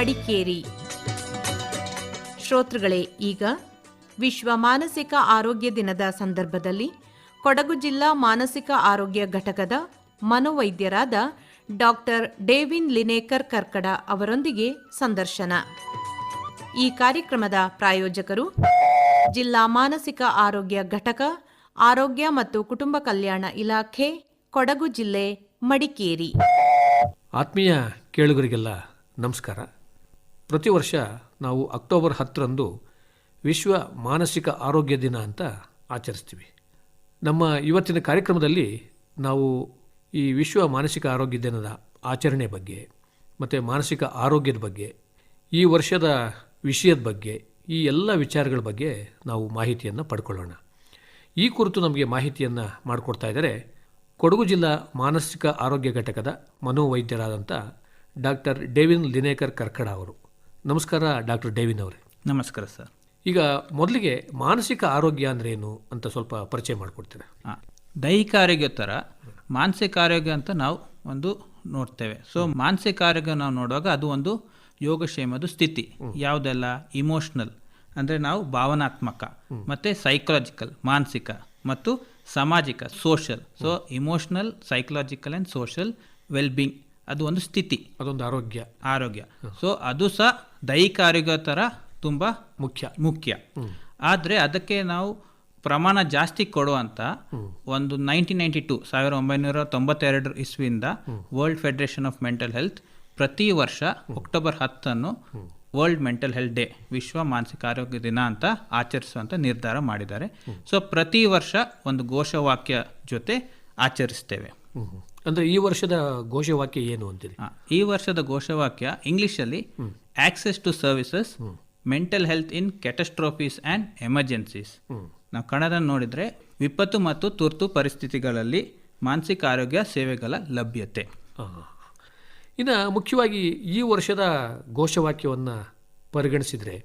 ಮಡಿಕೇರಿ. ಶ್ರೋತೃಗಳೇ, ಈಗ ವಿಶ್ವ ಮಾನಸಿಕ ಆರೋಗ್ಯ ದಿನದ ಸಂದರ್ಭದಲ್ಲಿ ಕೊಡಗು ಜಿಲ್ಲಾ ಮಾನಸಿಕ ಆರೋಗ್ಯ ಘಟಕದ ಮನೋವೈದ್ಯರಾದ ಡಾಕ್ಟರ್ ಡೇವಿನ್ ಲಿನೇಕರ್ ಕರ್ಕಡ ಅವರೊಂದಿಗೆ ಸಂದರ್ಶನ. ಈ ಕಾರ್ಯಕ್ರಮದ ಪ್ರಾಯೋಜಕರು ಜಿಲ್ಲಾ ಮಾನಸಿಕ ಆರೋಗ್ಯ ಘಟಕ, ಆರೋಗ್ಯ ಮತ್ತು ಕುಟುಂಬ ಕಲ್ಯಾಣ ಇಲಾಖೆ, ಕೊಡಗು ಜಿಲ್ಲೆ, ಮಡಿಕೇರಿ. ಆತ್ಮೀಯ ಕೇಳುಗರಿಗೆಲ್ಲ ನಮಸ್ಕಾರ. ಪ್ರತಿ ವರ್ಷ ನಾವು ಅಕ್ಟೋಬರ್ ಹತ್ತರಂದು ವಿಶ್ವ ಮಾನಸಿಕ ಆರೋಗ್ಯ ದಿನ ಅಂತ ಆಚರಿಸ್ತೀವಿ. ನಮ್ಮ ಇವತ್ತಿನ ಕಾರ್ಯಕ್ರಮದಲ್ಲಿ ನಾವು ಈ ವಿಶ್ವ ಮಾನಸಿಕ ಆರೋಗ್ಯ ದಿನದ ಆಚರಣೆ ಬಗ್ಗೆ, ಮತ್ತು ಮಾನಸಿಕ ಆರೋಗ್ಯದ ಬಗ್ಗೆ, ಈ ವರ್ಷದ ವಿಷಯದ ಬಗ್ಗೆ, ಈ ಎಲ್ಲ ವಿಚಾರಗಳ ಬಗ್ಗೆ ನಾವು ಮಾಹಿತಿಯನ್ನು ಪಡ್ಕೊಳ್ಳೋಣ. ಈ ಕುರಿತು ನಮಗೆ ಮಾಹಿತಿಯನ್ನು ಮಾಡಿಕೊಡ್ತಾ ಇದ್ದಾರೆ ಕೊಡಗು ಜಿಲ್ಲಾ ಮಾನಸಿಕ ಆರೋಗ್ಯ ಘಟಕದ ಮನೋವೈದ್ಯರಾದಂಥ ಡಾಕ್ಟರ್ ಡೇವಿನ್ ಲಿನೇಕರ್ ಕರ್ಕಡ ಅವರು. ನಮಸ್ಕಾರ ಡಾಕ್ಟರ್ ಡೇವಿನ್ ಅವರೇ. ನಮಸ್ಕಾರ ಸರ್. ಈಗ ಮೊದಲಿಗೆ ಮಾನಸಿಕ ಆರೋಗ್ಯ ಅಂದ್ರೆ ಏನು ಅಂತ ಸ್ವಲ್ಪ ಪರಿಚಯ ಮಾಡಿಕೊಡ್ತೀರಾ ಹಾಂ ದೈಹಿಕ ಆರೋಗ್ಯ ಥರ ಮಾನಸಿಕ ಆರೋಗ್ಯ ಅಂತ ನಾವು ಒಂದು ನೋಡ್ತೇವೆ. ಸೊ ಮಾನಸಿಕ ಆರೋಗ್ಯ ನಾವು ನೋಡುವಾಗ ಅದು ಒಂದು ಯೋಗಕ್ಷೇಮದ ಸ್ಥಿತಿ. ಯಾವುದೆಲ್ಲ? ಇಮೋಷ್ನಲ್ ಅಂದರೆ ನಾವು ಭಾವನಾತ್ಮಕ ಮತ್ತು ಸೈಕಲಾಜಿಕಲ್ ಮಾನಸಿಕ ಮತ್ತು ಸಾಮಾಜಿಕ social so emotional psychological and social wellbeing ಅದು ಒಂದು ಸ್ಥಿತಿ. ಅದೊಂದು ಆರೋಗ್ಯ. ಆರೋಗ್ಯ. ಸೊ ಅದು ಸಹ ದೈಹಿಕ ಆರೋಗ್ಯ ಥರ ತುಂಬ ಮುಖ್ಯ. ಮುಖ್ಯ. ಆದರೆ ಅದಕ್ಕೆ ನಾವು ಪ್ರಮಾಣ ಜಾಸ್ತಿ ಕೊಡುವಂಥ ಒಂದು ನೈನ್ಟೀನ್ ನೈಂಟಿ ಟು ಸಾವಿರದ ಒಂಬೈನೂರ ತೊಂಬತ್ತೆರಡು ಇಸ್ವಿಯಿಂದ world federation of mental health ಪ್ರತಿ ವರ್ಷ ಅಕ್ಟೋಬರ್ ಹತ್ತನ್ನು ವರ್ಲ್ಡ್ ಮೆಂಟಲ್ ಹೆಲ್ತ್ ಡೇ ವಿಶ್ವ ಮಾನಸಿಕ ಆರೋಗ್ಯ ದಿನ ಅಂತ ಆಚರಿಸುವಂಥ ನಿರ್ಧಾರ ಮಾಡಿದ್ದಾರೆ. ಸೊ ಪ್ರತಿ ವರ್ಷ ಒಂದು ಘೋಷವಾಕ್ಯ ಜೊತೆ ಆಚರಿಸ್ತೇವೆ. ಅಂದ್ರೆ ಈ ವರ್ಷದ ಘೋಷವಾಕ್ಯ ಏನು ಅಂತೀರಿ? ಈ ವರ್ಷದ ಘೋಷವಾಕ್ಯ ಇಂಗ್ಲೀಷಲ್ಲಿ access to services mental health in catastrophes and emergencies ನಾವು ಕನ್ನಡ ನೋಡಿದರೆ ವಿಪತ್ತು ಮತ್ತು ತುರ್ತು ಪರಿಸ್ಥಿತಿಗಳಲ್ಲಿ ಮಾನಸಿಕ ಆರೋಗ್ಯ ಸೇವೆಗಳ ಲಭ್ಯತೆ. ಇನ್ನು ಮುಖ್ಯವಾಗಿ ಈ ವರ್ಷದ ಘೋಷವಾಕ್ಯವನ್ನು ಪರಿಗಣಿಸಿದರೆ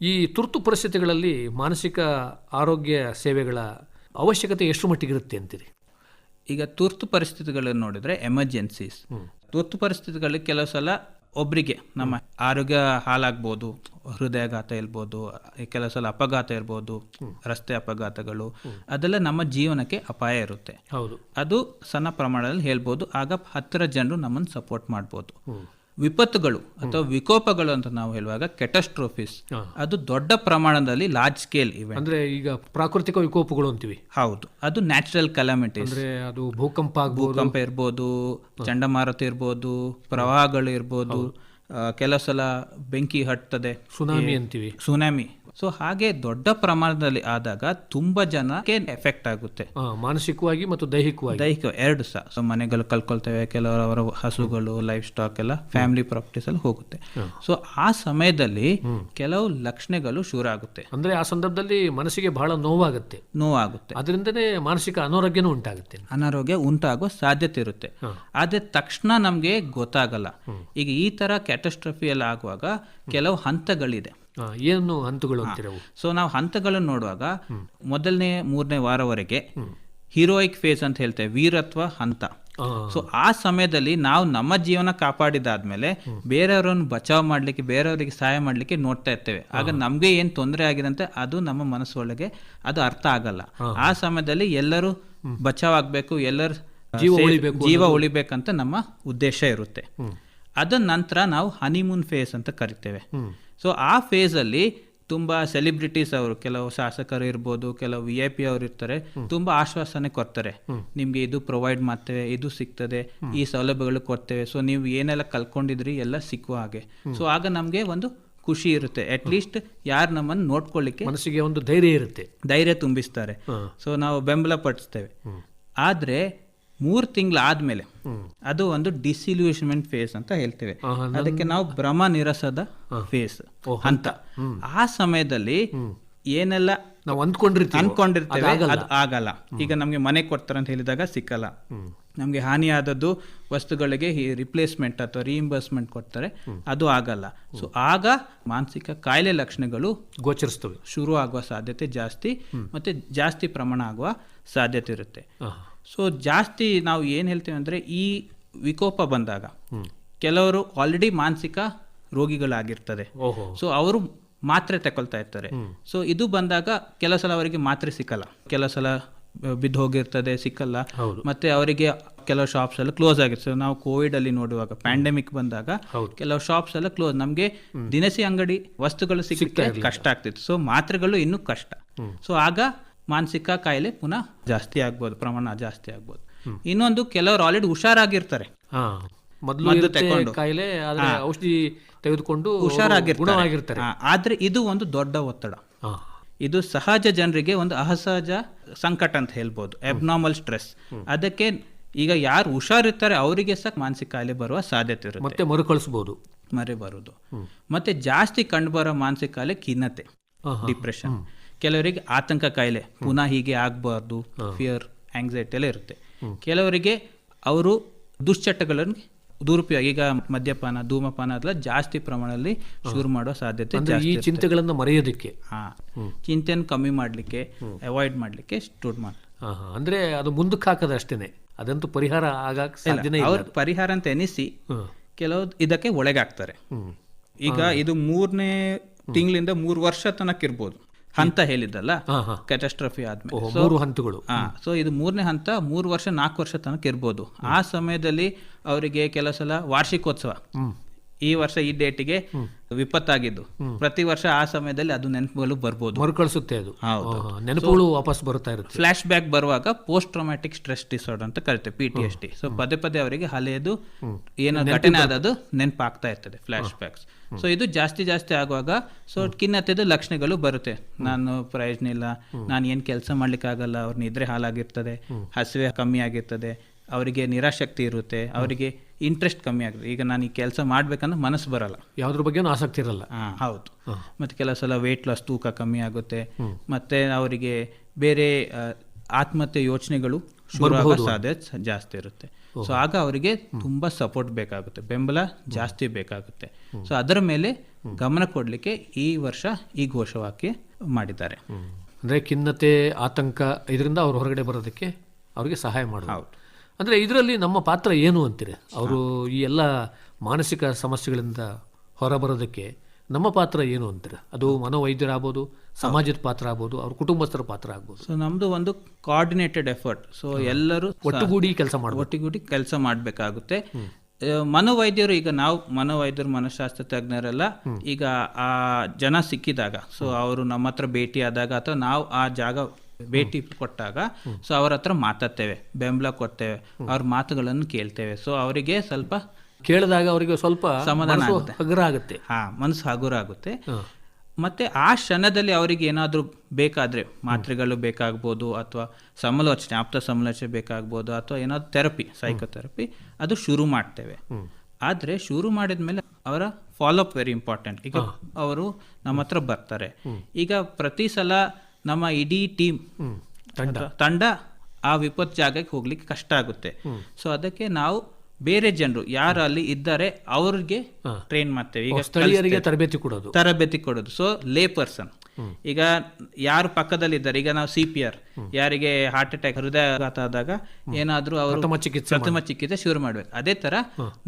ಈ ತುರ್ತು ಪರಿಸ್ಥಿತಿಗಳಲ್ಲಿ ಮಾನಸಿಕ ಆರೋಗ್ಯ ಸೇವೆಗಳ ಅವಶ್ಯಕತೆ ಎಷ್ಟು ಮಟ್ಟಿಗಿರುತ್ತೆ ಅಂತೀರಿ? ಈಗ ತುರ್ತು ಪರಿಸ್ಥಿತಿಗಳನ್ನು ನೋಡಿದರೆ ಎಮರ್ಜೆನ್ಸೀಸ್. ತುರ್ತು ಪರಿಸ್ಥಿತಿಗಳಲ್ಲಿ ಕೆಲವು ಸಲ ಒಬ್ಬರಿಗೆ ನಮ್ಮ ಆರೋಗ್ಯ ಹಾಳಾಗ್ಬೋದು ಹೃದಯಾಘಾತ ಇರ್ಬೋದು ಕೆಲವು ಸಲ ಅಪಘಾತ ಇರ್ಬೋದು ರಸ್ತೆ ಅಪಘಾತಗಳು ಅದೆಲ್ಲ ನಮ್ಮ ಜೀವನಕ್ಕೆ ಅಪಾಯ ಇರುತ್ತೆ. ಹೌದು. ಅದು ಸಣ್ಣ ಪ್ರಮಾಣದಲ್ಲಿ ಹೇಳ್ಬೋದು ಆಗ ಹತ್ತಿರ ಜನರು ನಮ್ಮನ್ನು ಸಪೋರ್ಟ್ ಮಾಡ್ಬೋದು. ವಿಪತ್ತುಗಳು ಅಥವಾ ವಿಕೋಪಗಳು ಅಂತ ನಾವು ಹೇಳುವಾಗ ಕೆಟಸ್ಟ್ರೋಫಿಸ್. ಅದು ದೊಡ್ಡ ಪ್ರಮಾಣದಲ್ಲಿ ಲಾರ್ಜ್ ಸ್ಕೇಲ್ ಇವೆ ಅಂದ್ರೆ ಈಗ ಪ್ರಾಕೃತಿಕ ವಿಕೋಪಗಳು ಅಂತೀವಿ. ಹೌದು. ಅದು ನ್ಯಾಚುರಲ್ ಕಲಾಮಿಟೀಸ್ ಅಂದ್ರೆ ಅದು ಭೂಕಂಪ ಭೂಕಂಪ ಇರ್ಬೋದು ಚಂಡಮಾರುತ ಇರ್ಬೋದು ಪ್ರವಾಹಗಳು ಇರ್ಬೋದು ಕೆಲವು ಸಲ ಬೆಂಕಿ ಹಟ್ತದೆ ಸುನಾಮಿ ಅಂತೀವಿ. ಸುನಾಮಿ. ಸೊ ಹಾಗೆ ದೊಡ್ಡ ಪ್ರಮಾಣದಲ್ಲಿ ಆದಾಗ ತುಂಬಾ ಜನಕ್ಕೆ ಎಫೆಕ್ಟ್ ಆಗುತ್ತೆ. ಮಾನಸಿಕವಾಗಿ ಮತ್ತು ದೈಹಿಕವಾಗಿ. ದೈಹಿಕ ಎರಡು ಸಹ. ಸೊ ಮನೆಗಳು ಕಲ್ಕೊಳ್ತೇವೆ ಕೆಲವರು ಅವರ ಹಸುಗಳು ಲೈಫ್ ಸ್ಟಾಕ್ ಎಲ್ಲ ಫ್ಯಾಮಿಲಿ ಪ್ರಾಪರ್ಟೀಸ್ ಅಲ್ಲಿ ಹೋಗುತ್ತೆ. ಸೊ ಆ ಸಮಯದಲ್ಲಿ ಕೆಲವು ಲಕ್ಷಣಗಳು ಶುರು ಆಗುತ್ತೆ. ಅಂದ್ರೆ ಆ ಸಂದರ್ಭದಲ್ಲಿ ಮನಸ್ಸಿಗೆ ಬಹಳ ನೋವಾಗುತ್ತೆ. ನೋವಾಗುತ್ತೆ. ಅದರಿಂದನೇ ಮಾನಸಿಕ ಅನಾರೋಗ್ಯನೂ ಉಂಟಾಗುತ್ತೆ. ಅನಾರೋಗ್ಯ ಉಂಟಾಗೋ ಸಾಧ್ಯತೆ ಇರುತ್ತೆ. ಆದ್ರೆ ತಕ್ಷಣ ನಮಗೆ ಗೊತ್ತಾಗಲ್ಲ. ಈಗ ಈ ತರ ಕ್ಯಾಟಸ್ಟ್ರಫಿ ಎಲ್ಲ ಆಗುವಾಗ ಕೆಲವು ಹಂತಗಳಿದೆ. ಏನು ಹಂತಗಳು ಸೊ ನಾವು ಹಂತಗಳನ್ನು ನೋಡುವಾಗ ಮೊದಲನೇ ಮೂರನೇ ವಾರವರೆಗೆ ಹೀರೋಯಿಕ್ ಫೇಸ್ ಅಂತ ಹೇಳ್ತೇವೆ ವೀರತ್ವ ಹಂತ. ಸೊ ಆ ಸಮಯದಲ್ಲಿ ನಾವು ನಮ್ಮ ಜೀವನ ಕಾಪಾಡಿದಾದ್ಮೇಲೆ ಬೇರೆಯವರನ್ನು ಬಚಾವ್ ಮಾಡ್ಲಿಕ್ಕೆ ಬೇರೆಯವರಿಗೆ ಸಹಾಯ ಮಾಡ್ಲಿಕ್ಕೆ ನೋಡ್ತಾ ಇರ್ತೇವೆ. ಆಗ ನಮ್ಗೆ ಏನ್ ತೊಂದರೆ ಆಗಿದೆ ಅಂತ ಅದು ನಮ್ಮ ಮನಸ್ಸೊಳಗೆ ಅದು ಅರ್ಥ ಆಗಲ್ಲ. ಆ ಸಮಯದಲ್ಲಿ ಎಲ್ಲರೂ ಬಚಾವ್ ಆಗ್ಬೇಕು ಎಲ್ಲರೂ ಜೀವ safe- ಉಳಿಬೇಕು ಜೀವ ಉಳಿಬೇಕಂತ ನಮ್ಮ ಉದ್ದೇಶ ಇರುತ್ತೆ. ಅದ ನಂತರ ನಾವು ಹನಿಮೂನ್ ಫೇಸ್ ಅಂತ ಕರಿತೇವೆ. ಸೊ ಆ ಫೇಸಲ್ಲಿ ತುಂಬ ತುಂಬಾ ಸೆಲಿಬ್ರಿಟೀಸ್ ಅವರು ಕೆಲವು ಶಾಸಕರು ಇರ್ಬೋದು ಕೆಲವು ವಿ ಐ ಪಿ ಅವರು ಇರ್ತಾರೆ ತುಂಬಾ ಆಶ್ವಾಸನೆ ಕೊಡ್ತಾರೆ. ನಿಮಗೆ ಇದು ಪ್ರೊವೈಡ್ ಮಾಡ್ತೇವೆ ಇದು ಸಿಗ್ತದೆ ಈ ಸೌಲಭ್ಯಗಳು ಕೊಡ್ತೇವೆ. ಸೊ ನೀವು ಏನೆಲ್ಲ ಕಲ್ಕೊಂಡಿದ್ರಿ ಎಲ್ಲ ಸಿಕ್ಕುವ ಹಾಗೆ. ಸೊ ಆಗ ನಮಗೆ ಒಂದು ಖುಷಿ ಇರುತ್ತೆ. ಅಟ್ ಲೀಸ್ಟ್ ಯಾರು ನಮ್ಮನ್ನು ನೋಡ್ಕೊಳ್ಳಿಕ್ಕೆ ಮನಸ್ಸಿಗೆ ಒಂದು ಧೈರ್ಯ ಇರುತ್ತೆ. ಧೈರ್ಯ ತುಂಬಿಸ್ತಾರೆ. ಸೊ ನಾವು ಬೆಂಬಲ ಪಡಿಸ್ತೇವೆ. ಆದ್ರೆ ಮೂರು ತಿಂಗಳು ಆದ್ಮೇಲೆ ಅದು ಒಂದು ಡಿಸಿಲ್ಯೂಷನ್ಮೆಂಟ್ ಫೇಸ್ ಅಂತ ಹೇಳ್ತೇವೆ. ಅದಕ್ಕೆ ನಾವು ಭ್ರಮ ನಿರಸದ ಫೇಸ್ ಅಂತ. ಆ ಸಮಯದಲ್ಲಿ ಏನೆಲ್ಲ ನಾವು ಅಂದ್ಕೊಂಡಿರ್ತೀವಿ? ಅನ್ಕೊಂಡಿರ್ತೇವೆ ಅದು ಆಗಲ್ಲ. ಈಗ ನಮ್ಗೆ ಮನೆ ಕೊಡ್ತಾರೆ ಅಂತ ಹೇಳಿದಾಗ ಸಿಕ್ಕಲ್ಲ. ನಮ್ಗೆ ಹಾನಿಯಾದದ್ದು ವಸ್ತುಗಳಿಗೆ ರಿಪ್ಲೇಸ್ಮೆಂಟ್ ಅಥವಾ ರಿಇಂಬರ್ಸ್ಮೆಂಟ್ ಕೊಡ್ತಾರೆ. ಅದು ಆಗಲ್ಲ. ಸೊ ಆಗ ಮಾನಸಿಕ ಕಾಯಿಲೆ ಲಕ್ಷಣಗಳು ಗೋಚರಿಸ್ತವೆ. ಶುರು ಆಗುವ ಸಾಧ್ಯತೆ ಜಾಸ್ತಿ ಮತ್ತೆ ಜಾಸ್ತಿ ಪ್ರಮಾಣ ಆಗುವ ಸಾಧ್ಯತೆ ಇರುತ್ತೆ. ಸೊ ಜಾಸ್ತಿ ನಾವು ಏನು ಹೇಳ್ತೀವಿ ಅಂದರೆ ಈ ವಿಕೋಪ ಬಂದಾಗ ಕೆಲವರು ಆಲ್ರೆಡಿ ಮಾನಸಿಕ ರೋಗಿಗಳಾಗಿರ್ತದೆ. ಸೊ ಅವರು ಮಾತ್ರೆ ತಗೊಳ್ತಾ ಇರ್ತಾರೆ. ಸೊ ಇದು ಬಂದಾಗ ಕೆಲ ಸಲ ಅವರಿಗೆ ಮಾತ್ರೆ ಸಿಕ್ಕಲ್ಲ. ಕೆಲ ಸಲ ಬಿದ್ದು ಹೋಗಿರ್ತದೆ ಸಿಕ್ಕಲ್ಲ. ಮತ್ತೆ ಅವರಿಗೆ ಕೆಲವು ಶಾಪ್ಸ್ ಎಲ್ಲ ಕ್ಲೋಸ್ ಆಗಿರ್ತದೆ ನಾವು ಕೋವಿಡ್ ಅಲ್ಲಿ ನೋಡುವಾಗ ಪ್ಯಾಂಡಮಿಕ್ ಬಂದಾಗ. ಕೆಲವು ಶಾಪ್ಸ್ ಎಲ್ಲ ಕ್ಲೋಸ್ ನಮಗೆ ದಿನಸಿ ಅಂಗಡಿ ವಸ್ತುಗಳು ಸಿಕ್ಕಲಿಕ್ಕೆ ಕಷ್ಟ ಆಗ್ತಿತ್ತು. ಸೊ ಮಾತ್ರೆಗಳು ಇನ್ನೂ ಕಷ್ಟ. ಸೊ ಆಗ ಮಾನಸಿಕ ಕಾಯಿಲೆ ಪುನಃ ಜಾಸ್ತಿ ಆಗ್ಬೋದು ಪ್ರಮಾಣ ಜಾಸ್ತಿ ಆಗ್ಬೋದು. ಇನ್ನೊಂದು ಕೆಲವರು ಆಲ್ರೆಡಿ ಹುಷಾರಾಗಿರ್ತಾರೆ. ಮೊದಲು. ಕಾಯಿಲೆ ಆದ್ರೆ ಔಷಧಿ ತೆಗೆದುಕೊಂಡು ಹುಷಾರಾಗಿರ್ತಾರೆ. ಆದ್ರೆ ಇದು ಒಂದು ದೊಡ್ಡ ಒತ್ತಡ. ಇದು ಸಹಜ ಜನರಿಗೆ ಒಂದು ಅಸಹಜ ಸಂಕಟ ಅಂತ ಹೇಳ್ಬೋದು ಅಬ್ನಾರ್ಮಲ್ ಸ್ಟ್ರೆಸ್ ಅದಕ್ಕೆ ಈಗ ಯಾರು ಹುಷಾರಿರ್ತಾರೆ ಅವರಿಗೆ ಸಹ ಮಾನಸಿಕ ಕಾಯಿಲೆ ಬರುವ ಸಾಧ್ಯತೆ ಇರುತ್ತೆ. ಮತ್ತೆ ಮರುಕಳಿಸಬಹುದು ಮರೆ ಬರುದು ಮತ್ತೆ ಜಾಸ್ತಿ ಕಂಡುಬರೋ ಮಾನಸಿಕ ಕಾಯಿಲೆ ಖಿನ್ನತೆ ಡಿಪ್ರೆಷನ್ ಕೆಲವರಿಗೆ ಆತಂಕ ಕಾಯಿಲೆ ಪುನಃ ಹೀಗೆ ಆಗಬಾರ್ದು ಫಿಯರ್ ಆಂಗ್ಸೈಟಿ ಎಲ್ಲ ಇರುತ್ತೆ. ಕೆಲವರಿಗೆ ಅವರು ದುಶ್ಚಟಗಳನ್ನು ದುರುಪಯೋಗ ಈಗ ಮದ್ಯಪಾನ ಧೂಮಪಾನ ಅದೆಲ್ಲ ಜಾಸ್ತಿ ಪ್ರಮಾಣದಲ್ಲಿ ಶುರು ಮಾಡೋ ಸಾಧ್ಯತೆ ಈ ಚಿಂತೆಗಳನ್ನು ಮರೆಯೋದಕ್ಕೆ. ಹಾ. ಚಿಂತೆಯನ್ನು ಕಮ್ಮಿ ಮಾಡಲಿಕ್ಕೆ ಅವಾಯ್ಡ್ ಮಾಡಲಿಕ್ಕೆ ಸ್ಟೂಡ್ ಮಾಡಿ. ಅಂದ್ರೆ ಅದು ಮುಂದಕ್ಕೆ ಹಾಕದ ಅಷ್ಟೇನೆ. ಅದಂತೂ ಪರಿಹಾರ ಆಗಕ್ಕೆ ಸಾಧ್ಯನೇ ಅವ್ರ ಪರಿಹಾರ ಅಂತ ಎನಿಸಿ. ಕೆಲವು ಇದಕ್ಕೆ ಒಳಗಾಗ್ತಾರೆ. ಈಗ ಇದು ಮೂರನೇ ತಿಂಗಳಿಂದ ಮೂರು ವರ್ಷ ತನಕ ಇರ್ಬೋದು. ಹಂತ ಹೇಳಿದ್ದಲ್ಲ ಕ್ಯಾಟಸ್ಟ್ರಫಿ ಆದ್ಮೇಲೆ. ಮೂರು ಹಂತಗಳು. ಸೊ ಇದು ಮೂರನೇ ಹಂತ ಮೂರು ವರ್ಷ ನಾಲ್ಕು ವರ್ಷ ತನಕ ಇರ್ಬೋದು. ಆ ಸಮಯದಲ್ಲಿ ಅವರಿಗೆ ಕೆಲವು ಸಲ ವಾರ್ಷಿಕೋತ್ಸವ. ಈ ವರ್ಷ ಈ ಡೇಟಿಗೆ ವಿಪತ್ತಾಗಿದ್ದು. ಪ್ರತಿ ವರ್ಷ ಆ ಸಮಯದಲ್ಲಿ ಅದು ನೆನಪುಗಳು ಬರ್ಬೋದು. ಮರುಕಳಿಸುತ್ತೆ ಅದು. ನೆನಪುಗಳು ವಾಪಸ್ ಬರ್ತಾ ಇರುತ್ತೆ. ಫ್ಲಾಶ್ ಬ್ಯಾಕ್ ಬರುವಾಗ ಪೋಸ್ಟ್ ಟ್ರಾಮ್ಯಾಟಿಕ್ ಸ್ಟ್ರೆಸ್ ಡಿಸಾರ್ಡರ್ ಅಂತ ಕರಿತೇವೆ P T S D so ಪದೇ ಪದೇ ಅವರಿಗೆ ಹಳೆಯದು ಏನೋ ಘಟನೆ ಆದದ್ದು ನೆನಪಾಗ್ತಾ ಇರ್ತದೆ ಫ್ಲಾಶ್ ಬ್ಯಾಕ್ಸ್ ಸೊ ಇದು ಜಾಸ್ತಿ ಜಾಸ್ತಿ ಆಗುವಾಗ ಸೊ ಖಿನ್ನತೆದು ಲಕ್ಷಣಗಳು ಬರುತ್ತೆ. ನಾನು ಪ್ರಯೋಜನ ಇಲ್ಲ ನಾನು ಏನು ಕೆಲಸ ಮಾಡ್ಲಿಕ್ಕೆ ಆಗಲ್ಲ ಅವ್ರ ನಿದ್ರೆ ಹಾಲಾಗಿರ್ತದೆ ಹಸಿವೆ ಕಮ್ಮಿ ಆಗಿರ್ತದೆ ಅವರಿಗೆ ನಿರಾಶಕ್ತಿ ಇರುತ್ತೆ ಅವರಿಗೆ ಇಂಟ್ರೆಸ್ಟ್ ಕಮ್ಮಿ ಆಗುತ್ತೆ ಈಗ ನಾನು ಈ ಕೆಲಸ ಮಾಡಬೇಕಂದ್ರೆ ಮನಸ್ಸು ಬರಲ್ಲ. ಯಾವ್ದ್ರ ಬಗ್ಗೆ ಆಸಕ್ತಿ ಇರಲ್ಲ. ಹಾ, ಹೌದು. ಮತ್ತೆ ಕೆಲವು ಸಲ ವೆಯ್ಟ್ ಲಾಸ್ ತೂಕ ಕಮ್ಮಿ ಆಗುತ್ತೆ. ಮತ್ತೆ ಅವರಿಗೆ ಬೇರೆ ಆತ್ಮಹತ್ಯೆ ಯೋಚನೆಗಳು ಸಾಧ್ಯ ಸಾಧ್ಯತೆ ಜಾಸ್ತಿ ಇರುತ್ತೆ. ಸೊ ಆಗ ಅವರಿಗೆ ತುಂಬಾ ಸಪೋರ್ಟ್ ಬೇಕಾಗುತ್ತೆ. ಬೆಂಬಲ ಜಾಸ್ತಿ ಬೇಕಾಗುತ್ತೆ. ಸೊ ಅದರ ಮೇಲೆ ಗಮನ ಕೊಡಲಿಕ್ಕೆ ಈ ವರ್ಷ ಈ ಘೋಷವಾಕ್ಯ ಮಾಡಿದ್ದಾರೆ. ಅಂದ್ರೆ ಖಿನ್ನತೆ ಆತಂಕ ಇದರಿಂದ ಅವ್ರು ಹೊರಗಡೆ ಬರೋದಕ್ಕೆ ಅವರಿಗೆ ಸಹಾಯ ಮಾಡೋದು ಅಂದ್ರೆ ಇದರಲ್ಲಿ ನಮ್ಮ ಪಾತ್ರ ಏನು ಅಂತೀರಿ? ಅವರು ಈ ಎಲ್ಲ ಮಾನಸಿಕ ಸಮಸ್ಯೆಗಳಿಂದ ಹೊರಬರೋದಕ್ಕೆ ನಮ್ಮ ಪಾತ್ರ ಏನು ಅಂತೀರ? ಅದು ಮನೋವೈದ್ಯರಾಗ್ಬೋದು ಸಮಾಜದ ಪಾತ್ರ ಆಗ್ಬೋದು ಅವ್ರ ಕುಟುಂಬಸ್ಥರ ಪಾತ್ರ ಆಗ್ಬೋದು. ಸೊ ನಮ್ಮದು ಒಂದು ಕೋಆರ್ಡಿನೇಟೆಡ್ ಎಫರ್ಟ್ ಸೊ ಎಲ್ಲರೂ ಒಟ್ಟುಗೂಡಿ ಕೆಲಸ ಮಾಡಿ ಒಟ್ಟುಗೂಡಿ ಕೆಲಸ ಮಾಡಬೇಕಾಗುತ್ತೆ. ಮನೋವೈದ್ಯರು ಈಗ ನಾವು ಮನೋವೈದ್ಯರು ಮನಃಶಾಸ್ತ್ರ ತಜ್ಞರೆಲ್ಲ ಈಗ ಆ ಜನ ಸಿಕ್ಕಿದಾಗ ಸೊ ಅವರು ನಮ್ಮ ಹತ್ರ ಭೇಟಿ ಆದಾಗ ಅಥವಾ ನಾವು ಆ ಜಾಗ ಭೇಟಿ ಕೊಟ್ಟಾಗ ಸೊ ಅವ್ರ ಹತ್ರ ಮಾತಾಡ್ತೇವೆ ಬೆಂಬಲ ಕೊಡ್ತೇವೆ ಅವ್ರ ಮಾತುಗಳನ್ನು ಕೇಳ್ತೇವೆ. ಸೊ ಅವರಿಗೆ ಸ್ವಲ್ಪ ಕೇಳಿದಾಗ ಅವರಿಗೆ ಸ್ವಲ್ಪ ಸಮಾಧಾನ. ಹಗುರ ಆಗುತ್ತೆ. ಹಾ ಮನಸ್ಸು ಹಗುರ ಆಗುತ್ತೆ ಮತ್ತೆ ಆ ಕ್ಷಣದಲ್ಲಿ ಅವರಿಗೆ ಏನಾದರೂ ಬೇಕಾದ್ರೆ ಮಾತ್ರೆಗಳು ಬೇಕಾಗ್ಬೋದು ಅಥವಾ ಸಮಾಲೋಚನೆ ಆಪ್ತ ಸಮಾಲೋಚನೆ ಬೇಕಾಗ್ಬೋದು ಅಥವಾ ಏನಾದ್ರು ಥೆರಪಿ ಸೈಕೋಥೆರಪಿ ಅದು ಶುರು ಮಾಡ್ತೇವೆ. ಆದರೆ ಶುರು ಮಾಡಿದ ಮೇಲೆ ಅವರ ಫಾಲೋಅಪ್ ವೆರಿ ಇಂಪಾರ್ಟೆಂಟ್ ಈಗ ಅವರು ನಮ್ಮ ಹತ್ರ ಬರ್ತಾರೆ. ಈಗ ಪ್ರತಿ ಸಲ ನಮ್ಮ ಇಡೀ ಟೀಮ್ ತಂಡ. ಆ ವಿಪತ್ತು ಜಾಗಕ್ಕೆ ಹೋಗ್ಲಿಕ್ಕೆ ಕಷ್ಟ ಆಗುತ್ತೆ. ಸೊ ಅದಕ್ಕೆ ನಾವು ಬೇರೆ ಜನರು ಯಾರು ಅಲ್ಲಿ ಇದ್ದಾರೆ ಅವ್ರಿಗೆ ಟ್ರೈನ್ ಮಾಡ್ತೇವೆ. ಈಗ ಸ್ಥಳೀಯರಿಗೆ ತರಬೇತಿ ಕೊಡೋದು. ತರಬೇತಿ ಕೊಡೋದು. ಸೊ ಲೇ ಪರ್ಸನ್ ಈಗ ಯಾರು ಪಕ್ಕದಲ್ಲಿ ಇದ್ದಾರೆ ಈಗ ನಾವು ಸಿ ಪಿ ಆರ್ ಯಾರಿಗೆ ಹಾರ್ಟ್ ಅಟ್ಯಾಕ್ ಹೃದಯಾಘಾತ ಆದಾಗ ಏನಾದರೂ ಅವರು ಪ್ರಥಮ ಚಿಕಿತ್ಸೆ ಪ್ರಥಮ ಚಿಕಿತ್ಸೆ ಶುರು ಮಾಡ್ಬೇಕು. ಅದೇ ತರ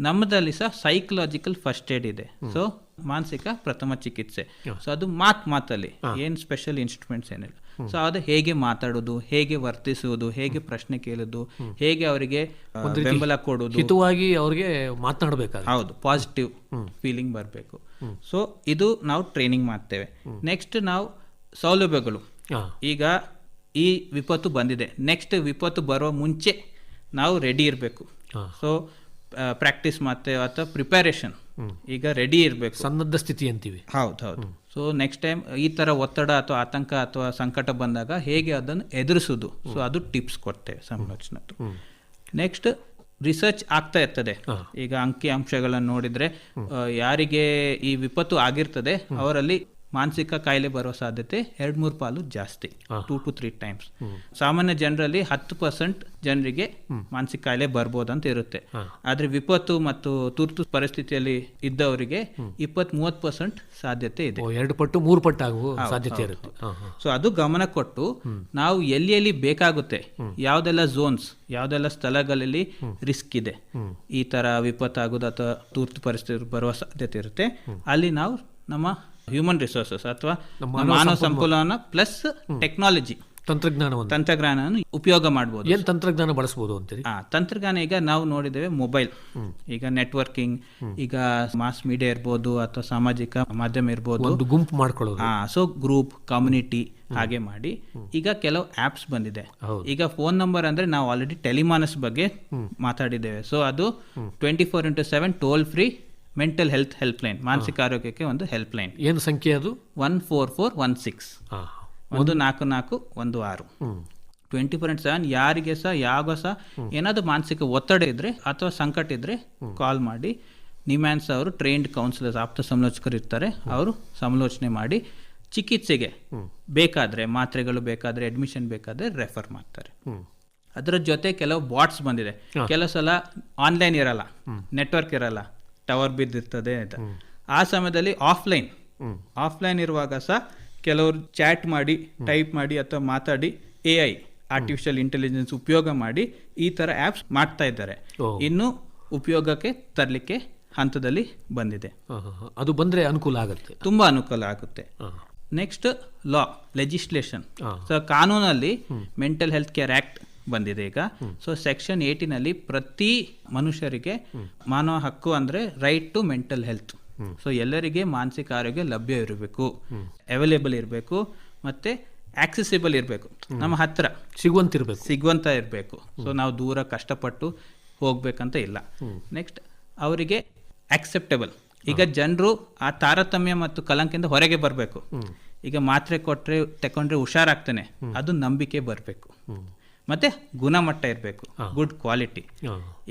ನಮ್ಮದಲ್ಲಿ ಸಹ ಸೈಕಲಾಜಿಕಲ್ ಫಸ್ಟ್ ಏಡ್ ಇದೆ. ಸೊ ಮಾನಸಿಕ ಪ್ರಥಮ ಚಿಕಿತ್ಸೆ. ಸೊ ಅದು ಮಾತ್ ಮಾತಲ್ಲಿ ಏನ್ ಸ್ಪೆಷಲ್ ಇನ್ಸ್ಟ್ರೂಮೆಂಟ್ಸ್ ಏನಿಲ್ಲ. ಸೊ ಅದು ಹೇಗೆ ಮಾತಾಡೋದು ಹೇಗೆ ವರ್ತಿಸುವುದು ಹೇಗೆ ಪ್ರಶ್ನೆ ಕೇಳೋದು ಹೇಗೆ ಅವರಿಗೆ ಬೆಂಬಲ ಕೊಡೋದು. ಹಿತವಾಗಿ ಅವರಿಗೆ ಮಾತನಾಡಬೇಕು ಹೌದು ಪಾಸಿಟಿವ್ ಫೀಲಿಂಗ್ ಬರಬೇಕು. ಸೊ ಇದು ನಾವು ಟ್ರೈನಿಂಗ್ ಮಾಡ್ತೇವೆ. ನೆಕ್ಸ್ಟ್ ನಾವು ಸೌಲಭ್ಯಗಳು. ಈಗ ಈ ವಿಪತ್ತು ಬಂದಿದೆ. ನೆಕ್ಸ್ಟ್ ವಿಪತ್ತು ಬರುವ ಮುಂಚೆ ನಾವು ರೆಡಿ ಇರಬೇಕು. ಸೊ ಪ್ರಾಕ್ಟೀಸ್ ಮಾಡ್ತೇವೆ ಅಥವಾ ಪ್ರಿಪರೇಷನ್ ಈಗ ರೆಡಿ ಇರಬೇಕು. ಸನ್ನದ್ಧ ಸ್ಥಿತಿ ಅಂತೀವಿ. ಹೌದು ಹೌದು. ಸೊ ನೆಕ್ಸ್ಟ್ ಟೈಮ್ ಈ ತರ ಒತ್ತಡ ಅಥವಾ ಆತಂಕ ಅಥವಾ ಸಂಕಟ ಬಂದಾಗ ಹೇಗೆ ಅದನ್ನು ಎದುರಿಸೋದು? ಸೊ ಅದು ಟಿಪ್ಸ್ ಕೊಡ್ತೇವೆ ಸಂರಚನದ್ದು. ನೆಕ್ಸ್ಟ್ ರಿಸರ್ಚ್ ಆಗ್ತಾ ಇರ್ತದೆ. ಈಗ ಅಂಕಿ ಅಂಶಗಳನ್ನು ನೋಡಿದ್ರೆ ಯಾರಿಗೆ ಈ ವಿಪತ್ತು ಆಗಿರ್ತದೆ ಅವರಲ್ಲಿ ಮಾನಸಿಕ ಕಾಯಿಲೆ ಬರೋ ಸಾಧ್ಯತೆ ಎರಡು ಮೂರು ಪಾಲು ಜಾಸ್ತಿ ಟೂ ಟು ತ್ರೀ ಟೈಮ್ಸ್ ಸಾಮಾನ್ಯ ಜನರಲ್ಲಿ ಹತ್ತು ಪರ್ಸೆಂಟ್ ಜನರಿಗೆ ಮಾನಸಿಕ ಕಾಯಿಲೆ ಬರ್ಬೋದು ಅಂತ ಇರುತ್ತೆ ಆದ್ರೆ ವಿಪತ್ತು ಮತ್ತು ತುರ್ತು ಪರಿಸ್ಥಿತಿಯಲ್ಲಿ ಇದ್ದವರಿಗೆ ಇಪ್ಪತ್ತ್ ಮೂವತ್ತು ಪರ್ಸೆಂಟ್ ಸಾಧ್ಯತೆ ಇದೆ. ಎರಡು ಪಟ್ಟು ಮೂರು ಪಟ್ಟು ಆಗುವ ಸಾಧ್ಯತೆ ಇರುತ್ತೆ. ಸೊ ಅದು ಗಮನ ಕೊಟ್ಟು ನಾವು ಎಲ್ಲಿ ಎಲ್ಲಿ ಬೇಕಾಗುತ್ತೆ ಯಾವ್ದೆಲ್ಲ ಝೋನ್ಸ್ ಯಾವ್ದೆಲ್ಲ ಸ್ಥಳಗಳಲ್ಲಿ ರಿಸ್ಕ್ ಇದೆ ಈ ತರ ವಿಪತ್ತಾಗುದು ಅಥವಾ ತುರ್ತು ಪರಿಸ್ಥಿತಿ ಬರುವ ಸಾಧ್ಯತೆ ಇರುತ್ತೆ ಅಲ್ಲಿ ನಾವು ನಮ್ಮ ಹ್ಯೂಮನ್ ರಿಸೋರ್ಸಸ್ ಅಥವಾ ಮಾನವ ಸಂಪನ್ಮೂಲನ ಪ್ಲಸ್ ಟೆಕ್ನಾಲಜಿ ತಂತ್ರಜ್ಞಾನವನ್ನು. ತಂತ್ರಜ್ಞಾನವನ್ನು ಉಪಯೋಗ ಮಾಡಬಹುದು ಏನು ತಂತ್ರಜ್ಞಾನ ಬಳಸಬಹುದು ಅಂತೇಳಿ ಹಾ ತಂತ್ರಜ್ಞಾನ ಈಗ ನಾವು ನೋಡಿದ್ದೇವೆ ಮೊಬೈಲ್ ಈಗ ನೆಟ್ವರ್ಕಿಂಗ್ ಈಗ ಮಾಸ್ ಮೀಡಿಯಾ ಇರ್ಬೋದು ಅಥವಾ ಸಾಮಾಜಿಕ ಮಾಧ್ಯಮ ಇರ್ಬೋದು. ಒಂದು ಗುಂಪು ಮಾಡ್ಕೊಳ್ಳೋದು. ಹಾ ಸೊ ಗ್ರೂಪ್ ಕಮ್ಯುನಿಟಿ ಹಾಗೆ ಮಾಡಿ ಈಗ ಕೆಲವು ಆಪ್ಸ್ ಬಂದಿದೆ. ಈಗ ಫೋನ್ ನಂಬರ್ ಅಂದ್ರೆ ನಾವು ಆಲ್ರೆಡಿ ಟೆಲಿಮಾನಸ್ ಬಗ್ಗೆ ಮಾತಾಡಿದ್ದೇವೆ. ಸೊ ಅದು twenty four into seven toll free mental health helpline ಮಾನಸಿಕ ಆರೋಗ್ಯಕ್ಕೆ ಒಂದು ಹೆಲ್ಪ್ ಲೈನ್ ಏನು ಸಂಖ್ಯೆ ಅದು? One four four one six ಒಂದು ನಾಲ್ಕು ನಾಲ್ಕು ಒಂದು ಆರು. ಟ್ವೆಂಟಿ ಫೋರ್ ಇಂಟ್ ಸೆವೆನ್ ಯಾರಿಗೆ ಸಹ ಯಾವಾಗ ಸಹ ಏನಾದರೂ ಮಾನಸಿಕ ಒತ್ತಡ ಇದ್ರೆ ಅಥವಾ ಸಂಕಟ ಇದ್ರೆ ಕಾಲ್ ಮಾಡಿ. ನಿಮ್ಯಾನ್ಸ್ ಅವರು ಟ್ರೈನ್ಡ್ ಕೌನ್ಸಿಲರ್ಸ್ ಆಪ್ತ ಸಮಾಲೋಚಕರು ಇರ್ತಾರೆ. ಅವರು ಸಮಾಲೋಚನೆ ಮಾಡಿ ಚಿಕಿತ್ಸೆಗೆ ಬೇಕಾದರೆ ಮಾತ್ರೆಗಳು ಬೇಕಾದರೆ ಅಡ್ಮಿಷನ್ ಬೇಕಾದ್ರೆ ರೆಫರ್ ಮಾಡ್ತಾರೆ. ಅದರ ಜೊತೆ ಕೆಲವು ಬಾಟ್ಸ್ ಬಂದಿದೆ. ಕೆಲವು ಸಲ ಆನ್ಲೈನ್ ಇರಲ್ಲ ನೆಟ್ವರ್ಕ್ ಇರಲ್ಲ. ಟವರ್ ಬಿದ್ದಿರ್ತದೆ ಅಂತ. ಆ ಸಮಯದಲ್ಲಿ ಆಫ್ಲೈನ್. ಆಫ್ಲೈನ್ ಇರುವಾಗ ಸಹ ಕೆಲವರು ಚಾಟ್ ಮಾಡಿ ಟೈಪ್ ಮಾಡಿ ಅಥವಾ ಮಾತಾಡಿ ಎ ಐ ಆರ್ಟಿಫಿಷಿಯಲ್ ಇಂಟೆಲಿಜೆನ್ಸ್ ಉಪಯೋಗ ಮಾಡಿ ಈ ಥರ ಆ್ಯಪ್ಸ್ ಮಾಡ್ತಾ ಇದ್ದಾರೆ. ಇನ್ನು ಉಪಯೋಗಕ್ಕೆ ತರಲಿಕ್ಕೆ ಹಂತದಲ್ಲಿ ಬಂದಿದೆ. ಅದು ಬಂದರೆ ಅನುಕೂಲ ಆಗುತ್ತೆ. ತುಂಬ ಅನುಕೂಲ ಆಗುತ್ತೆ. Next law legislation. ಸೊ ಕಾನೂನಲ್ಲಿ ಮೆಂಟಲ್ ಹೆಲ್ತ್ ಕೇರ್ ಆಕ್ಟ್ ಬಂದಿದೆ ಈಗ. ಸೊ ಸೆಕ್ಷನ್ ಏಯ್ಟಿನಲ್ಲಿ ಪ್ರತಿ ಮನುಷ್ಯರಿಗೆ ಮಾನವ ಹಕ್ಕು ಅಂದ್ರೆ right to mental health so ಎಲ್ಲರಿಗೆ ಮಾನಸಿಕ ಆರೋಗ್ಯ ಲಭ್ಯ ಇರಬೇಕು. ಅವೈಲೇಬಲ್ ಇರಬೇಕು. ಮತ್ತೆ ಆಕ್ಸೆಸಿಬಲ್ ಇರಬೇಕು. ನಮ್ಮ ಹತ್ರ ಸಿಗುವಂತಿರ್ಬೇಕು ಸಿಗುವಂತ ಇರಬೇಕು. ಸೊ ನಾವು ದೂರ ಕಷ್ಟಪಟ್ಟು ಹೋಗ್ಬೇಕಂತ ಇಲ್ಲ. ನೆಕ್ಸ್ಟ್ ಅವರಿಗೆ ಆಕ್ಸೆಪ್ಟೇಬಲ್ ಈಗ ಜನರು ಆ ತಾರತಮ್ಯ ಮತ್ತು ಕಲಂಕಿಂದ ಹೊರಗೆ ಬರಬೇಕು. ಈಗ ಮಾತ್ರೆ ಕೊಟ್ರೆ ತಕೊಂಡ್ರೆ ಹುಷಾರಾಗ್ತಾನೆ. ಅದು ನಂಬಿಕೆ ಬರಬೇಕು. ಮತ್ತೆ ಗುಣಮಟ್ಟ ಇರಬೇಕು ಗುಡ್ ಕ್ವಾಲಿಟಿ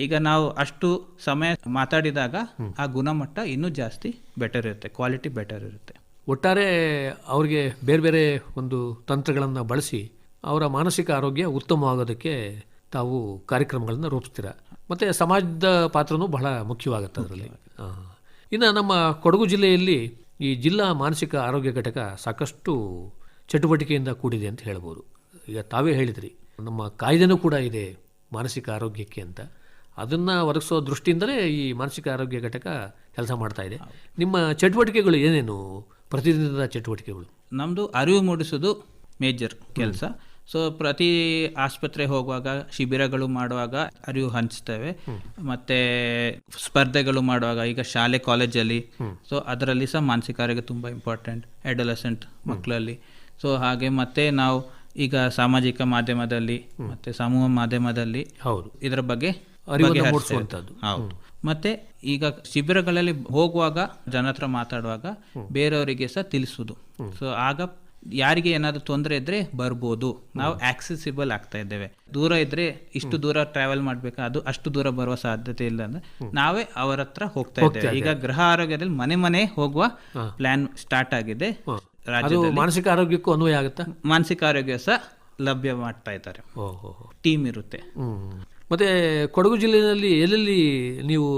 ಈಗ ನಾವು ಅಷ್ಟು ಸಮಯ ಮಾತಾಡಿದಾಗ ಆ ಗುಣಮಟ್ಟ ಇನ್ನೂ ಜಾಸ್ತಿ ಬೆಟರ್ ಇರುತ್ತೆ ಕ್ವಾಲಿಟಿ ಬೆಟರ್ ಇರುತ್ತೆ. ಒಟ್ಟಾರೆ ಅವ್ರಿಗೆ ಬೇರೆ ಬೇರೆ ಒಂದು ತಂತ್ರಗಳನ್ನು ಬಳಸಿ ಅವರ ಮಾನಸಿಕ ಆರೋಗ್ಯ ಉತ್ತಮವಾಗೋದಕ್ಕೆ ತಾವು ಕಾರ್ಯಕ್ರಮಗಳನ್ನು ರೂಪಿಸ್ತೀರ? ಮತ್ತು ಸಮಾಜದ ಪಾತ್ರನೂ ಬಹಳ ಮುಖ್ಯವಾಗುತ್ತೆ ಅದರಲ್ಲಿ. ಇನ್ನು ನಮ್ಮ ಕೊಡಗು ಜಿಲ್ಲೆಯಲ್ಲಿ ಈ ಜಿಲ್ಲಾ ಮಾನಸಿಕ ಆರೋಗ್ಯ ಘಟಕ ಸಾಕಷ್ಟು ಚಟುವಟಿಕೆಯಿಂದ ಕೂಡಿದೆ ಅಂತ ಹೇಳ್ಬೋದು. ಈಗ ತಾವೇ ಹೇಳಿದ್ರಿ. ನಮ್ಮ ಕಾಯ್ದೆನೂ ಕೂಡ ಇದೆ ಮಾನಸಿಕ ಆರೋಗ್ಯಕ್ಕೆ ಅಂತ. ಅದನ್ನು ಒದಗಿಸೋ ದೃಷ್ಟಿಯಿಂದಲೇ ಈ ಮಾನಸಿಕ ಆರೋಗ್ಯ ಘಟಕ ಕೆಲಸ ಮಾಡ್ತಾ ಇದೆ. ನಿಮ್ಮ ಚಟುವಟಿಕೆಗಳು ಏನೇನು? ಪ್ರತಿದಿನದ ಚಟುವಟಿಕೆಗಳು. ನಮ್ಮದು ಅರಿವು ಮೂಡಿಸೋದು ಮೇಜರ್ ಕೆಲಸ. ಸೊ ಪ್ರತಿ ಆಸ್ಪತ್ರೆ ಹೋಗುವಾಗ ಶಿಬಿರಗಳು ಮಾಡುವಾಗ ಅರಿವು ಹಂಚ್ತೇವೆ. ಮತ್ತೆ ಸ್ಪರ್ಧೆಗಳು ಮಾಡುವಾಗ ಈಗ ಶಾಲೆ ಕಾಲೇಜಲ್ಲಿ. ಸೊ ಅದರಲ್ಲಿ ಸಹ ಮಾನಸಿಕ ಆರೋಗ್ಯ ತುಂಬ ಇಂಪಾರ್ಟೆಂಟ್ ಎಡಲಸೆಂಟ್ ಮಕ್ಕಳಲ್ಲಿ. ಸೊ ಹಾಗೆ ಮತ್ತೆ ನಾವು ಈಗ ಸಾಮಾಜಿಕ ಮಾಧ್ಯಮದಲ್ಲಿ ಮತ್ತೆ ಸಮೂಹ ಮಾಧ್ಯಮದಲ್ಲಿ ಹೌದು. ಇದರ ಬಗ್ಗೆ. ಮೂಡಿಸುವಂಥದ್ದು. ಹೌದು. ಮತ್ತೆ ಈಗ ಶಿಬಿರಗಳಲ್ಲಿ ಹೋಗುವಾಗ ಜನ ಹತ್ರ ಮಾತಾಡುವಾಗ ಬೇರೆಯವರಿಗೆ ಸಹ ತಿಳಿಸುದು ಸೊ ಆಗ ಯಾರಿಗೆ ಏನಾದ್ರು ತೊಂದರೆ ಇದ್ರೆ ಬರ್ಬೋದು. ನಾವು ಆಕ್ಸೆಸಿಬಲ್ ಆಗ್ತಾ ಇದ್ದೇವೆ. ದೂರ ಇದ್ರೆ ಇಷ್ಟು ದೂರ ಟ್ರಾವೆಲ್ ಮಾಡ್ಬೇಕಾ? ಅದು ಅಷ್ಟು ದೂರ ಬರುವ ಸಾಧ್ಯತೆ ಇಲ್ಲ ಅಂದ್ರೆ ನಾವೇ ಅವರ ಹತ್ರ ಹೋಗ್ತಾ ಇದ್ದೇವೆ. ಈಗ ಗೃಹ ಆರೋಗ್ಯದಲ್ಲಿ ಮನೆ ಮನೆ ಹೋಗುವ ಪ್ಲಾನ್ ಸ್ಟಾರ್ಟ್ ಆಗಿದೆ. ರಾಜ್ಯದಲ್ಲಿ. ಮಾನಸಿಕ ಆರೋಗ್ಯಕ್ಕೂ ಅನ್ವಯ ಆಗುತ್ತಾ? ಮಾನಸಿಕ ಆರೋಗ್ಯ ಸಹ ಲಭ್ಯ ಮಾಡ್ತಾ ಇದ್ದಾರೆ. ಟೀಮ್ ಇರುತ್ತೆ. ಮತ್ತೆ ಕೊಡಗು ಜಿಲ್ಲೆಯಲ್ಲಿ ಎಲ್ಲೆಲ್ಲಿ ನೀವು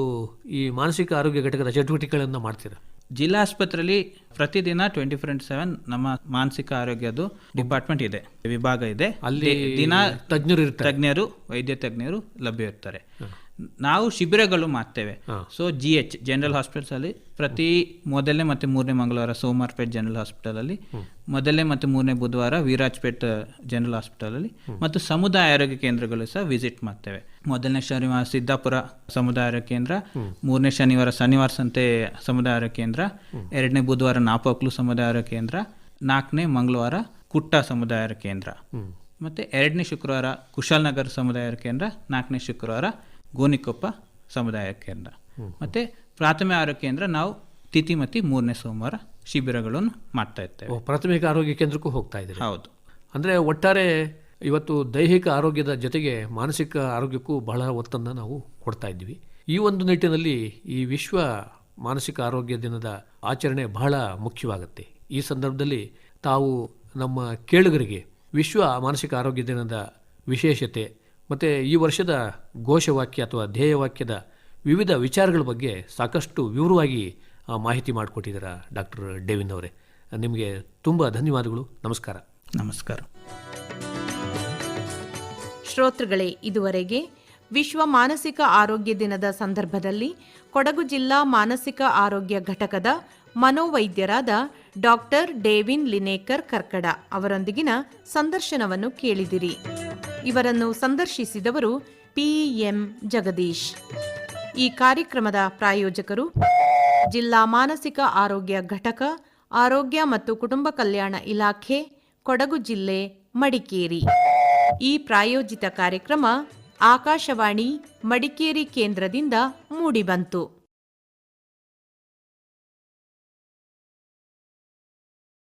ಈ ಮಾನಸಿಕ ಆರೋಗ್ಯ ಘಟಕದ ಚಟುವಟಿಕೆಗಳನ್ನು ಮಾಡ್ತೀರಾ? ಜಿಲ್ಲಾ ಆಸ್ಪತ್ರೆಯಲ್ಲಿ ಪ್ರತಿದಿನ ಟ್ವೆಂಟಿ ಫೋರ್ ಇಂಟು ಸೆವೆನ್ ನಮ್ಮ ಮಾನಸಿಕ ಆರೋಗ್ಯದ್ದು ಡಿಪಾರ್ಟ್ಮೆಂಟ್ ಇದೆ ವಿಭಾಗ ಇದೆ. ಅಲ್ಲಿ ದಿನ ತಜ್ಞರು ಇರ್ತಾರೆ. ತಜ್ಞರು ವೈದ್ಯ ತಜ್ಞರು ಲಭ್ಯ ಇರ್ತಾರೆ. ನಾವು ಶಿಬಿರಗಳು ಮಾಡ್ತೇವೆ. So G H general hospitals ಅಲ್ಲಿ ಪ್ರತಿ ಮೊದಲನೇ ಮತ್ತೆ ಮೂರನೇ ಮಂಗಳವಾರ ಸೋಮವಾರಪೇಟ್ ಜನರಲ್ ಹಾಸ್ಪಿಟಲ್ ಅಲ್ಲಿ ಮೊದಲನೇ ಮತ್ತೆ ಮೂರನೇ ಬುಧವಾರ ವೀರಾಜ್ಪೇಟ್ ಜನರಲ್ ಹಾಸ್ಪಿಟಲ್ ಅಲ್ಲಿ ಮತ್ತು ಸಮುದಾಯ ಆರೋಗ್ಯ ಕೇಂದ್ರಗಳು ಸಹ ವಿಸಿಟ್ ಮಾಡ್ತೇವೆ. ಮೊದಲನೇ ಶನಿವಾರ ಸಿದ್ದಾಪುರ ಸಮುದಾಯ ಆರೋಗ್ಯ ಕೇಂದ್ರ ಮೂರನೇ ಶನಿವಾರ ಶನಿವಾರ ಸಂತೆ ಸಮುದಾಯ ಆರೋಗ್ಯ ಕೇಂದ್ರ ಎರಡನೇ ಬುಧವಾರ ನಾಪೋಕ್ಲು ಸಮುದಾಯ ಆರೋಗ್ಯ ಕೇಂದ್ರ ನಾಲ್ಕನೇ ಮಂಗಳವಾರ ಕುಟ್ಟ ಸಮುದಾಯ ಆರೋಗ್ಯ ಕೇಂದ್ರ. ಮತ್ತೆ ಎರಡನೇ ಶುಕ್ರವಾರ ಕುಶಾಲನಗರ ಸಮುದಾಯ ಕೇಂದ್ರ ನಾಲ್ಕನೇ ಶುಕ್ರವಾರ ಗೋನಿಕೊಪ್ಪ ಸಮುದಾಯ ಕೇಂದ್ರ. ಮತ್ತೆ ಪ್ರಾಥಮಿಕ ಆರೋಗ್ಯ ಕೇಂದ್ರ ನಾವು ತಿಥಿ ಮತ್ತು ಮೂರನೇ ಸೋಮವಾರ ಶಿಬಿರಗಳನ್ನು ಮಾಡ್ತಾ ಇರ್ತೇವೆ. ಪ್ರಾಥಮಿಕ ಆರೋಗ್ಯ ಕೇಂದ್ರಕ್ಕೂ ಹೋಗ್ತಾ ಇದ್ದೀವಿ ಹೌದು. ಅಂದರೆ ಒಟ್ಟಾರೆ ಇವತ್ತು ದೈಹಿಕ ಆರೋಗ್ಯದ ಜೊತೆಗೆ ಮಾನಸಿಕ ಆರೋಗ್ಯಕ್ಕೂ ಬಹಳ ಒತ್ತನ್ನು ನಾವು ಕೊಡ್ತಾ ಇದ್ದೀವಿ. ಈ ಒಂದು ನಿಟ್ಟಿನಲ್ಲಿ ಈ ವಿಶ್ವ ಮಾನಸಿಕ ಆರೋಗ್ಯ ದಿನದ ಆಚರಣೆ ಬಹಳ ಮುಖ್ಯವಾಗುತ್ತೆ. ಈ ಸಂದರ್ಭದಲ್ಲಿ ತಾವು ನಮ್ಮ ಕೇಳುಗರಿಗೆ ವಿಶ್ವ ಮಾನಸಿಕ ಆರೋಗ್ಯ ದಿನದ ವಿಶೇಷತೆ ಮತ್ತು ಈ ವರ್ಷದ ಘೋಷವಾಕ್ಯ ಅಥವಾ ಧ್ಯೇಯವಾಕ್ಯದ ವಿವಿಧ ವಿಚಾರಗಳ ಬಗ್ಗೆ ಸಾಕಷ್ಟು ವಿವರವಾಗಿ ಮಾಹಿತಿ ಮಾಡಿಕೊಟ್ಟಿದ್ದೀರಾ ಡಾಕ್ಟರ್ ಡೇವಿನ್ ಅವರೇ. ನಿಮಗೆ ತುಂಬ ಧನ್ಯವಾದಗಳು. ನಮಸ್ಕಾರ. ನಮಸ್ಕಾರ. ಶ್ರೋತೃಗಳೇ ಇದುವರೆಗೆ ವಿಶ್ವ ಮಾನಸಿಕ ಆರೋಗ್ಯ ದಿನದ ಸಂದರ್ಭದಲ್ಲಿ ಕೊಡಗು ಜಿಲ್ಲಾ ಮಾನಸಿಕ ಆರೋಗ್ಯ ಘಟಕದ ಮನೋವೈದ್ಯರಾದ ಡಾಕ್ಟರ್ ಡೇವಿನ್ ಲಿನೇಕರ್ ಕರ್ಕಡ ಅವರೊಂದಿಗಿನ ಸಂದರ್ಶನವನ್ನು ಕೇಳಿದಿರಿ. ಇವರನ್ನು ಸಂದರ್ಶಿಸಿದವರು ಪಿಎಂ ಜಗದೀಶ್. ಈ ಕಾರ್ಯಕ್ರಮದ ಪ್ರಾಯೋಜಕರು ಜಿಲ್ಲಾ ಮಾನಸಿಕ ಆರೋಗ್ಯ ಘಟಕ, ಆರೋಗ್ಯ ಮತ್ತು ಕುಟುಂಬ ಕಲ್ಯಾಣ ಇಲಾಖೆ, ಕೊಡಗು ಜಿಲ್ಲೆ, ಮಡಿಕೇರಿ. ಈ ಪ್ರಾಯೋಜಿತ ಕಾರ್ಯಕ್ರಮ ಆಕಾಶವಾಣಿ ಮಡಿಕೇರಿ ಕೇಂದ್ರದಿಂದ ಮೂಡಿಬಂತು.